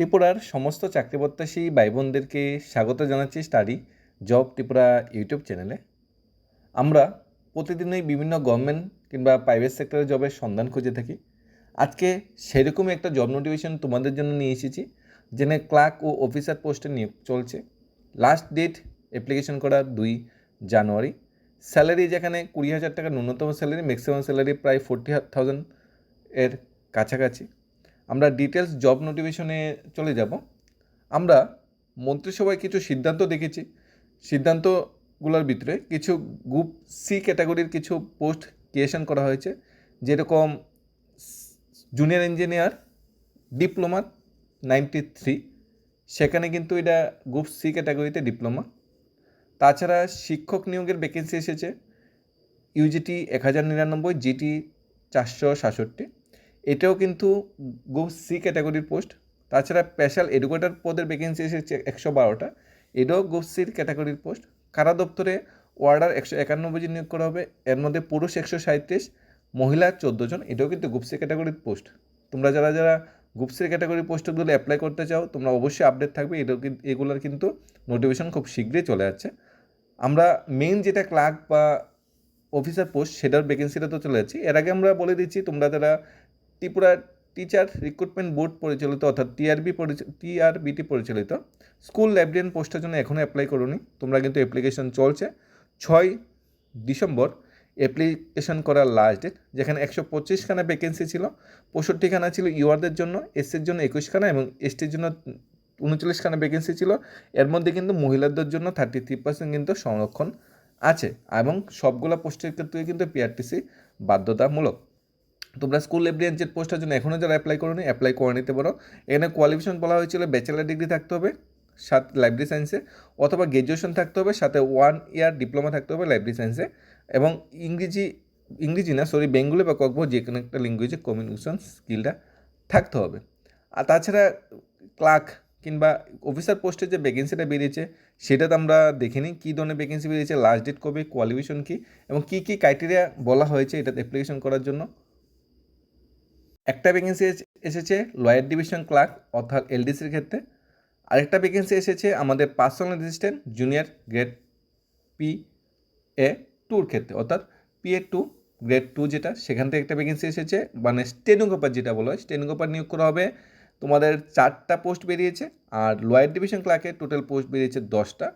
ত্রিপুরার সমস্ত চাকরি প্রত্যাশী ভাই বোনদেরকে স্বাগত জানাচ্ছি স্টাডি জব ত্রিপুরা ইউটিউব চ্যানেলে। আমরা প্রতিদিনই বিভিন্ন গভর্নমেন্ট কিংবা প্রাইভেট সেক্টরের জবের সন্ধান খুঁজে থাকি। আজকে সেরকমই একটা জব নোটিফিকেশন তোমাদের জন্য নিয়ে এসেছি, যেখানে ক্লার্ক ও অফিসার পোস্টে নিয়োগ চলছে। লাস্ট ডেট অ্যাপ্লিকেশন করা দুই জানুয়ারি। স্যালারি যেখানে কুড়ি হাজার টাকা ন্যূনতম স্যালারি ম্যাক্সিমাম স্যালারি প্রায় ফোরটি থাউজেন্ড এর কাছাকাছি। আমরা ডিটেলস জব নোটিফিকেশনে চলে যাব। আমরা মন্ত্রিসভায় কিছু সিদ্ধান্ত দেখেছি। সিদ্ধান্তগুলোর ভিতরে কিছু গ্রুপ সি ক্যাটাগরির কিছু পোস্ট ক্রিয়েশন করা হয়েছে। যেরকম junior engineer diploma ninety three সেখানে কিন্তু এটা গ্রুপ সি ক্যাটাগরিতে ডিপ্লোমা তাছাড়া শিক্ষক নিয়োগের ভ্যাকেন্সি এসেছে। ইউজিটি এক হাজার নিরানব্বই জিটি চারশো সাতষট্টি। এটাও কিন্তু গ্রুপ সি ক্যাটাগরির পোস্ট তাছাড়া স্পেশাল এডুকেটর পদের ভ্যাকেন্সি এসেছে একশো বারোটা। এটাও গ্রুপ সির ক্যাটাগরির পোস্ট কারা দপ্তরে ওয়ার্ডার একশো একানব্বই জন নিয়োগ করা হবে? এর মধ্যে পুরুষ একশো সাঁত্রিশ মহিলা চোদ্দ জন এটাও কিন্তু গ্রুপ সি ক্যাটাগরির পোস্ট তোমরা যারা যারা গ্রুপ সি ক্যাটাগরির পোস্টগুলো অ্যাপ্লাই করতে চাও, তোমরা অবশ্যই আপডেট থাকবে। এটাও কিন্তু এগুলোর কিন্তু নোটিফিকেশন খুব শীঘ্রই চলে যাচ্ছে আমরা মেইন যেটা ক্লার্ক বা অফিসার পোস্ট সেটার ভ্যাকেন্সিটা তো চলে যাচ্ছে। এর আগে আমরা বলে দিচ্ছি, তোমরা যারা ত্রিপুরা টিচার রিক্রুটমেন্ট বোর্ড পরিচালিত অর্থাৎ টিআরবি টিআরবিটি পরিচালিত। স্কুল লাইব্রেরিয়ান পোস্টের জন্য এখনও অ্যাপ্লাই করোনি তোমরা কিন্তু অ্যাপ্লিকেশন চলছে। ছয় ডিসেম্বর অ্যাপ্লিকেশন করার লাস্ট ডেট যেখানে একশো পঁচিশখানা ভ্যাকেন্সি ছিল, পঁয়ষট্টিখানা ছিল ইউআরদের জন্য, এসসির জন্য একুশখানা এবং এসটির জন্য উনচল্লিশখানা ভ্যাকেন্সি ছিল। এর মধ্যে কিন্তু মহিলাদের জন্য থার্টি থ্রি পার্সেন্ট কিন্তু সংরক্ষণ আছে এবং সবগুলো পোস্টের ক্ষেত্রে কিন্তু পিআরটিসি বাধ্যতামূলক। তোমরা স্কুল লেব্রিয়ানচের পোস্টের জন্য এখনও যারা অ্যাপ্লাই করোনি অ্যাপ্লাই করে নিতে পারো। এখানে কোয়ালিফিকেশন বলা হয়েছিল ব্যাচেলার ডিগ্রি থাকতে হবে, সাত লাইব্রেরি সায়েন্সে অথবা গ্র্যাজুয়েশন থাকতে হবে, সাথে ওয়ান ইয়ার ডিপ্লোমা থাকতে হবে লাইব্রেরি সায়েন্সে এবং ইংরেজি ইংরেজি না সরি বেঙ্গলি বা ককবো যে কোনো একটা ল্যাঙ্গুয়েজে কমিউনিকেশন স্কিলটা থাকতে হবে। আর তাছাড়া ক্লার্ক কিংবা অফিসার পোস্টের যে ভ্যাকেন্সিটা বেরিয়েছে, সেটা তো আমরা দেখিনি, কী ধরনের ভ্যাকেন্সি বেরিয়েছে লাস্ট ডেট কবে কোয়ালিফিকেশন কী, এবং কী কী ক্রাইটেরিয়া বলা হয়েছে এটাতে অ্যাপ্লিকেশন করার জন্য। একটা ভ্যাকেন্সি এসেছে লয়ার ডিভিশন ক্লার্ক অর্থাৎ এলডিসির ক্ষেত্রে। আরেকটা ভ্যাকেন্সি এসেছে আমাদের personal assistant junior grade P A টুর ক্ষেত্রে, অর্থাৎ P A two grade two যেটা, সেখান থেকে একটা ভ্যাকেন্সি এসেছে। মানে স্টেনোগ্রাফার যেটা বলা হয় স্টেনোগ্রাফার নিয়োগ করা হবে। তোমাদের চারটা পোস্ট বেরিয়েছে, আর লোয়ার ডিভিশন ক্লার্কের টোটাল পোস্ট বেরিয়েছে দশটা।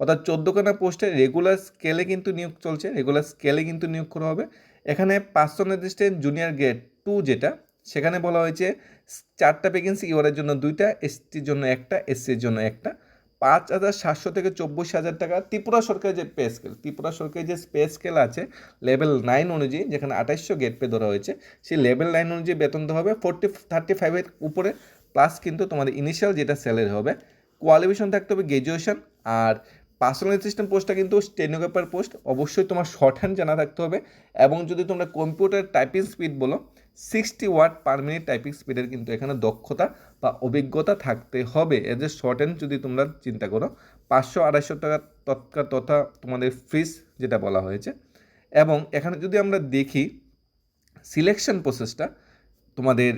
অর্থাৎ চোদ্দোখানা পোস্টে রেগুলার স্কেলে কিন্তু নিয়োগ চলছে রেগুলার স্কেলে কিন্তু নিয়োগ করা হবে। এখানে পাঁচশো অ্যাসিস্ট্যান্ট জুনিয়র গ্রেড টু যেটা সেখানে বলা হয়েছে, চারটা ভ্যাকেন্সি ইউআরের জন্য দুইটা এসটির জন্য একটা এসসির জন্য একটা। পাঁচ হাজার সাতশো থেকে চব্বিশ হাজার টাকা ত্রিপুরা সরকারের যে পে স্কেল ত্রিপুরা সরকারের যে পে স্কেল আছে লেভেল নাইন অনুযায়ী যেখানে আঠাইশশো গেট পে ধরা হয়েছে, সেই লেভেল নাইন অনুযায়ী বেতন দেওয়া হবে। ফোরটি থার্টি ফাইভের উপরে প্লাস কিন্তু তোমাদের ইনিশিয়াল যেটা স্যালারি হবে কোয়ালিফিকেশন থাকতে হবে গ্র্যাজুয়েশন আর পার্সোনাল অ্যাসিস্ট্যান্ট পোস্টটা কিন্তু স্টেনোগ্রাফার পোস্ট অবশ্যই তোমার শর্ট হ্যান্ড জানা থাকতে হবে, এবং যদি তোমরা কম্পিউটার টাইপিং স্পিড বলো sixty word per minute typing স্পিডের কিন্তু এখানে দক্ষতা বা অভিজ্ঞতা থাকতে হবে। এজ এ শর্ট হ্যান্ড যদি তোমরা চিন্তা করো, পাঁচশো আড়াইশো টাকা তৎকার তথা তোমাদের ফিস যেটা বলা হয়েছে। এবং এখানে যদি আমরা দেখি সিলেকশন প্রসেসটা তোমাদের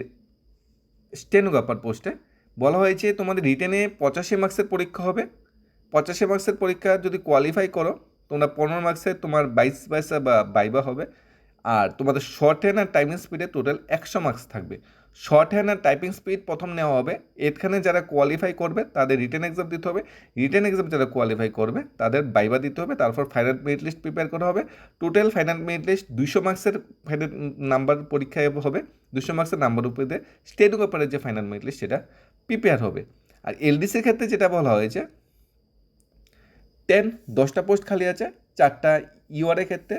স্টেনোগ্রাফার পোস্টে বলা হয়েছে তোমাদের রিটেনে পঁচাশি মার্কসের পরীক্ষা হবে। পঁচাশি মার্কসের পরীক্ষা যদি কোয়ালিফাই করো, তোমরা পনেরো মার্কসের তোমার বাইশ বাইশা বা বাইবা হবে। আর তোমাদের শর্ট হ্যান্ড আর টাইপিং স্পিডে টোটাল একশো মার্কস থাকবে। শর্ট হ্যান্ড আর টাইপিং স্পিড প্রথম নেওয়া হবে, এখানে যারা কোয়ালিফাই করবে তাদের রিটার্ন এক্সাম দিতে হবে। রিটেন এক্সাম যারা কোয়ালিফাই করবে তাদের বাইবা দিতে হবে, তারপর ফাইনাল মেরিট লিস্ট প্রিপেয়ার করা হবে। টোটাল ফাইনাল মেরিট লিস্ট দুশো মার্কসের ফাইনাল নাম্বার পরীক্ষায় হবে দুশো মার্কসের নাম্বার উপরে স্টেট পেপারের যে ফাইনাল মেরিট লিস্ট সেটা প্রিপেয়ার হবে। আর এলডিসির ক্ষেত্রে যেটা বলা হয়েছে টেন দশটা পোস্ট খালি আছে, চারটা ইউআরের ক্ষেত্রে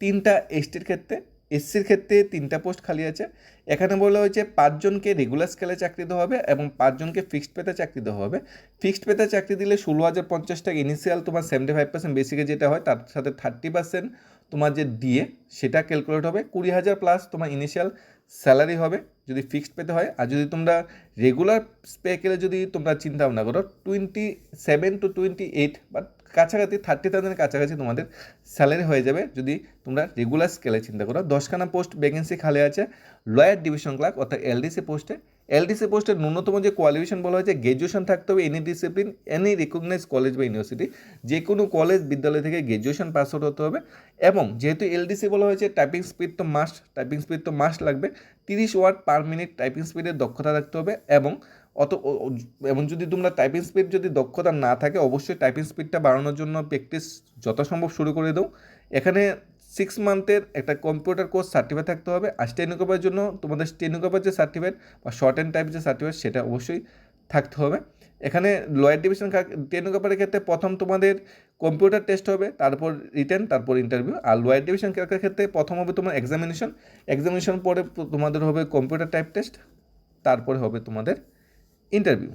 তিনটা এসটির ক্ষেত্রে, এসসির ক্ষেত্রে তিনটা পোস্ট খালি আছে। এখানে বলা হয়েছে পাঁচজনকে রেগুলার স্কেলে চাকরি দেওয়া হবে এবং পাঁচজনকে ফিক্সড পেতে চাকরি দেওয়া হবে। ফিক্সড পেতে চাকরি দিলে ষোলো হাজার পঞ্চাশ টাকা ইনিশিয়াল তোমার সেভেন্টি ফাইভ পার্সেন্ট বেসিকে যেটা হয়, তার সাথে থার্টি পার্সেন্ট তোমার যে দিয়ে সেটা ক্যালকুলেট হবে। কুড়ি হাজার প্লাস তোমার ইনিশিয়াল স্যালারি হবে যদি ফিক্সড পেতে হয়। আর যদি তোমরা রেগুলার স্পেকেলে যদি তোমরা চিন্তা ভাবনা করো twenty seven to twenty eight বা কাছাকাছি থার্টি থাউজেন্ডের কাছাকাছি তোমাদের স্যালারি হয়ে যাবে। যদি তোমরা রেগুলার স্কেলে চিন্তা করো, দশখানা পোস্ট ভ্যাকেন্সি খালি আছে লয়ার ডিভিশন ক্লার্ক অর্থাৎ এলডিসি পোস্টে এলডিসি পোস্টের ন্যূনতম যে কোয়ালিফিকেশন বলা হয়েছে গ্র্যাজুয়েশন থাকতে হবে any discipline any recognise college বা ইউনিভার্সিটি যে কোনো কলেজ বিদ্যালয় থেকে গ্র্যাজুয়েশন পাস আউট হতে হবে। এবং যেহেতু এলডিসি বলা হয়েছে টাইপিং স্পিড তো মাস্ট টাইপিং স্পিড তো মাস্ট লাগবে, তিরিশ ওয়ার্ড পার মিনিট টাইপিং স্পিডের দক্ষতা রাখতে হবে। এবং অত এবং যদি তোমরা টাইপিং স্পিড যদি দক্ষতা না থাকে, অবশ্যই টাইপিং স্পিডটা বাড়ানোর জন্য প্র্যাকটিস যথাসম্ভব শুরু করে দাও। এখানে সিক্স মান্থের একটা কম্পিউটার কোর্স সার্টিফিকেট থাকতে হবে। আর স্টেনোকপার জন্য তোমাদের স্টেনোকপার যে সার্টিফিকেট বা শর্ট অ্যান্ড টাইপ যে সার্টিফিকেট সেটা অবশ্যই থাকতে হবে। এখানে লয়ার ডিভিশন টেনোকপারের ক্ষেত্রে প্রথম তোমাদের কম্পিউটার টেস্ট হবে, তারপর রিটার্ন তারপর ইন্টারভিউ আর লোয়ার ডিভিশন ক্যারেক্টার ক্ষেত্রে প্রথম হবে তোমার এক্সামিনেশন এক্সামিনেশন পরে তোমাদের হবে কম্পিউটার টাইপ টেস্ট তারপরে হবে তোমাদের ইন্টারভিউ।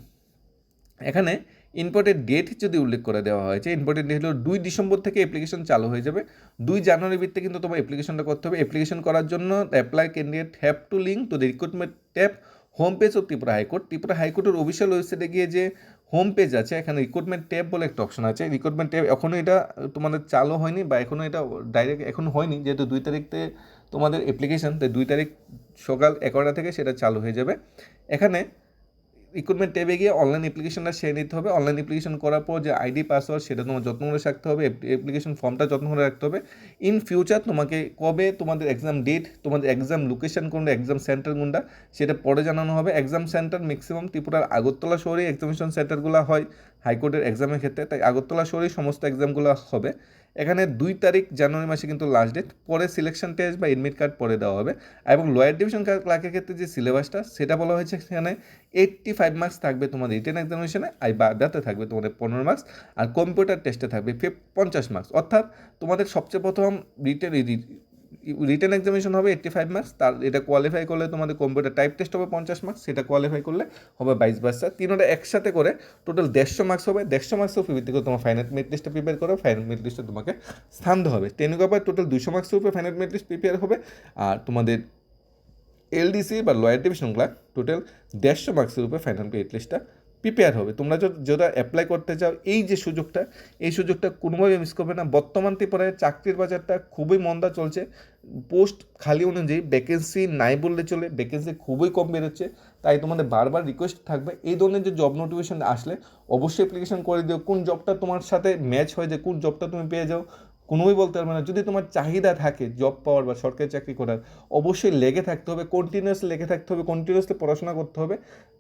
এখানে ইম্পর্টেন্ট ডেট যদি উল্লেখ করে দেওয়া হয়েছে ইম্পর্টেন্ট ডেট হলো দুই ডিসেম্বর থেকে অ্যাপ্লিকেশন চালু হয়ে যাবে। দুই জানুয়ারির ভিত্তিতে কিন্তু তোমার অ্যাপ্লিকেশনটা করতে হবে। অ্যাপ্লিকেশন করার জন্য apply candidate have to link to the recruitment tab home page of Tripura high court Tripura হাইকোর্টের অফিসিয়াল ওয়েবসাইটে গিয়ে যে হোম পেজ আছে, এখানে রিক্রুটমেন্ট ট্যাব বলে একটা অপশন আছে। রিক্রুটমেন্ট ট্যাব এখনও এটা তোমাদের চালু হয়নি বা এখনও এটা ডাইরেক্ট এখনও হয়নি। যেহেতু দুই তারিখতে তোমাদের অ্যাপ্লিকেশন তাই দুই তারিখ সকাল এগারোটা থেকে সেটা চালু হয়ে যাবে। এখানে রিক্রুটমেন্ট ট্যাবে গিয়ে অনলাইন অ্যাপ্লিকেশনটা সেরে নিতে হবে। অনলাইন অ্যাপ্লিকেশন করার পর যে আইডি পাসওয়ার্ড সেটা তোমার যত্ন করে রাখতে হবে। অ্যাপ্লিকেশন ফর্মটা যত্ন করে রাখতে হবে। ইন ফিউচার তোমাকে কবে তোমাদের এক্সাম ডেট তোমাদের এক্সাম লোকেশন কোনটা এক্সাম সেন্টার কোনটা, সেটা পরে জানানো হবে। এক্সাম সেন্টার ম্যাক্সিমাম ত্রিপুরার আগরতলা শহরে এক্সামিনেশন সেন্টারগুলো হয়। হাইকোর্টের এক্সামের ক্ষেত্রে। তাই আগরতলা শহরেই সমস্ত এক্সামগুলো হবে। এখানে দুই তারিখ জানুয়ারি মাসে কিন্তু লাস্ট ডেট পরে সিলেকশন টেস্ট বা এডমিট কার্ড পরে দেওয়া হবে। এবং লয়ার ডিভিশন ক্লার্কের ক্ষেত্রে যে সিলেবাসটা সেটা বলা হয়েছে সেখানে এইটটি ফাইভ মার্কস থাকবে তোমার রিটেন এক্সামিনেশনে আর বাদাতে থাকবে তোমাদের পনেরো মার্কস আর কম্পিউটার টেস্টে থাকবে পঞ্চাশ মার্কস অর্থাৎ তোমাদের সবচেয়ে প্রথম রিটেন রিটেন এক্সামিনেশন হবে এইট্টি ফাইভ মার্কস তার এটা কোয়ালিফাই করলে তোমাদের কম্পিউটার টাইপ টেস্ট হবে পঞ্চাশ মার্কস সেটা কোয়ালিফাই করলে হবে বাইশ বার্সা তিনোটা একসাথে করে টোটাল দেড়শো মার্কস হবে, দেড়শো মার্কসের ভিত্তি করে তোমার ফাইনাল মেরিট লিস্টটা প্রিপেয়ার করো ফাইনাল মেরিট লিস্টে তোমাকে স্থান হবে। টেন কপার টোটাল দুশো মার্কসের উপরে ফাইনাল মেরিট লিস্ট প্রিপেয়ার হবে, আর তোমাদের এলডিসি বা লয়ার ডিভিশন ক্লার্ক টোটাল দেড়শো মার্কসের উপরে ফাইনাল মেরিট লিস্টটা প্রিপেয়ার হবে। তোমরা যেটা অ্যাপ্লাই করতে চাও, এই যে সুযোগটা, এই সুযোগটা কোনোভাবে মিস করবে না। বর্তমান ত্রিপুরায় চাকরির বাজারটা খুবই মন্দা চলছে। পোস্ট খালি অনুযায়ী ভ্যাকেন্সি নাই বললে চলে ভ্যাকেন্সি খুবই কম বেরোচ্ছে। তাই তোমাদের বারবার রিকোয়েস্ট থাকবে, এই ধরনের যে জব নোটিফিকেশন আসলে অবশ্যই অ্যাপ্লিকেশন করে দিও। কোন জবটা তোমার সাথে ম্যাচ হয় যে কোন জবটা তুমি পেয়ে যাও কোনোই বলতে পারবে না। যদি তোমার চাহিদা থাকে জব পাওয়ার বা সরকারি চাকরি করার, অবশ্যই লেগে থাকতে হবে কন্টিনিউয়াস লেগে থাকতে হবে কন্টিনিউয়াসলি পড়াশোনা করতে হবে,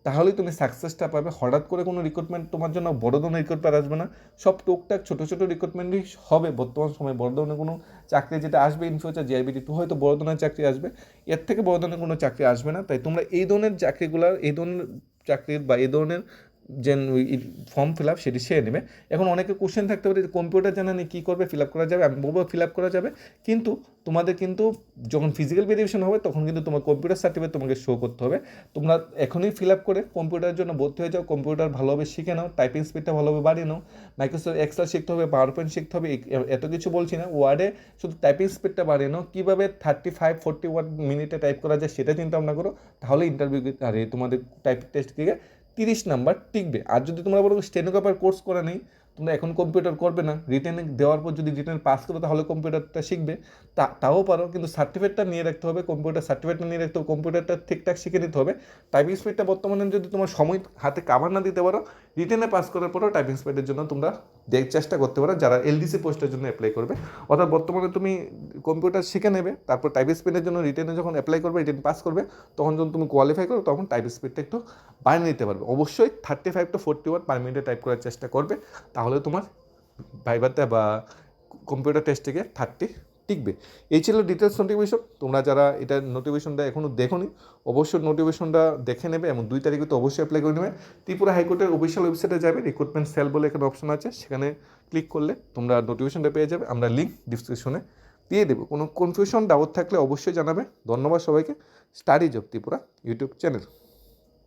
তাহলেই তুমি সাকসেসটা পাবে। হঠাৎ করে কোনো রিক্রুটমেন্ট তোমার জন্য বড় ধরনের রিক্রুটমেন্ট আসবে না। সব টুকটাক ছোটো ছোটো রিক্রুটমেন্টই হবে। বর্তমান সময়ে বড় ধরনের কোনো চাকরি যেটা আসবে ইন ফিউচার জিআইবিটি টু হয়তো বড় ধরনের চাকরি আসবে। এর থেকে বড় ধরনের কোনো চাকরি আসবে না। তাই তোমরা এই ধরনের চাকরিগুলোর এই ধরনের চাকরির বা এই ধরনের যে ফর্ম ফিল আপ সেটি সেরে নেবে। এখন অনেকে কোশ্চেন থাকতে পারে কম্পিউটার জানা নেই, কী করবে ফিল আপ করা যাবে? আমি বলব ফিল আপ করা যাবে। কিন্তু তোমাদের কিন্তু যখন ফিজিক্যাল ভেরিফিকেশন হবে, তখন কিন্তু তোমার কম্পিউটার সার্টিফিকেট তোমাকে শো করতে হবে। তোমরা এখনই ফিল আপ করে কম্পিউটারের জন্য ভর্তি হয়ে যাও। কম্পিউটার ভালোভাবে শিখে নাও টাইপিং স্পিডটা ভালোভাবে বাড়িয়ে নাও। মাইক্রোসফট এক্সেল শিখতে হবে পাওয়ার পয়েন্ট শিখতে হবে এত কিছু বলছি না। ওয়ার্ডে শুধু টাইপিং স্পিডটা বাড়িয়ে নাও। কীভাবে থার্টি ফাইভ ফোর্টি ওয়ান মিনিটে টাইপ করা যায়, সেটা চিন্তা ভাবনা করো। তাহলে ইন্টারভিউ আরে তোমাদের টাইপিং টেস্ট থেকে তিরিশ নাম্বার টিকবে। আর যদি তোমরা বলো স্টেনোগ্রাফার কোর্স করে নেই, তোমরা এখন কম্পিউটার করবে না। রিটেনে দেওয়ার পর যদি রিটেন পাস করো, তাহলে কম্পিউটারটা শিখবে। তা, তাও পারো, কিন্তু সার্টিফিকেটটা নিয়ে রাখতে হবে। কম্পিউটার সার্টিফিকেটটা নিয়ে রাখতে হবে। কম্পিউটারটা ঠিকঠাক শিখে নিতে হবে। টাইপিং স্পিডটা বর্তমানে যদি তোমার সময় হাতে কাভার না দিতে পারো রিটেনে পাস করার পরেও টাইপিং স্পিডের জন্য তোমরা চেষ্টা করতে পারো। যারা এলডিসি পোস্টের জন্য অ্যাপ্লাই করবে, অর্থাৎ বর্তমানে তুমি কম্পিউটার শিখে নেবে, তারপর টাইপিং স্পিডের জন্য রিটেনে যখন অ্যাপ্লাই করবে রিটেন পাস করবে, তখন যখন তুমি কোয়ালিফাই করো তখন টাইপিং স্পিডটা একটু বাড়িয়ে নিতে পারবে। অবশ্যই thirty five to forty one per মিনিটে টাইপ করার চেষ্টা করবে, তাহলে তোমার ভাইবাতে বা কম্পিউটার টেস্ট থেকে থার্টি টিকবে। এই ছিল ডিটেলস নোটিফিকেশন তোমরা যারা এটা নোটিফিকেশনটা এখনও দেখোনি, অবশ্যই নোটিফিকেশনটা দেখে নেবে এবং দুই তারিখে তো অবশ্যই অ্যাপ্লাই করে নেবে। ত্রিপুরা হাইকোর্টের অফিসিয়াল ওয়েবসাইটে যাবে রিক্রুটমেন্ট সেল বলে এখানে অপশন আছে। সেখানে ক্লিক করলে তোমরা নোটিফিকেশনটা পেয়ে যাবে। আমরা লিঙ্ক ডিসক্রিপশনে দিয়ে দেবো। কোনো কনফিউশন ডাউট থাকলে অবশ্যই জানাবে। ধন্যবাদ সবাইকে। Study job Tripura YouTube channel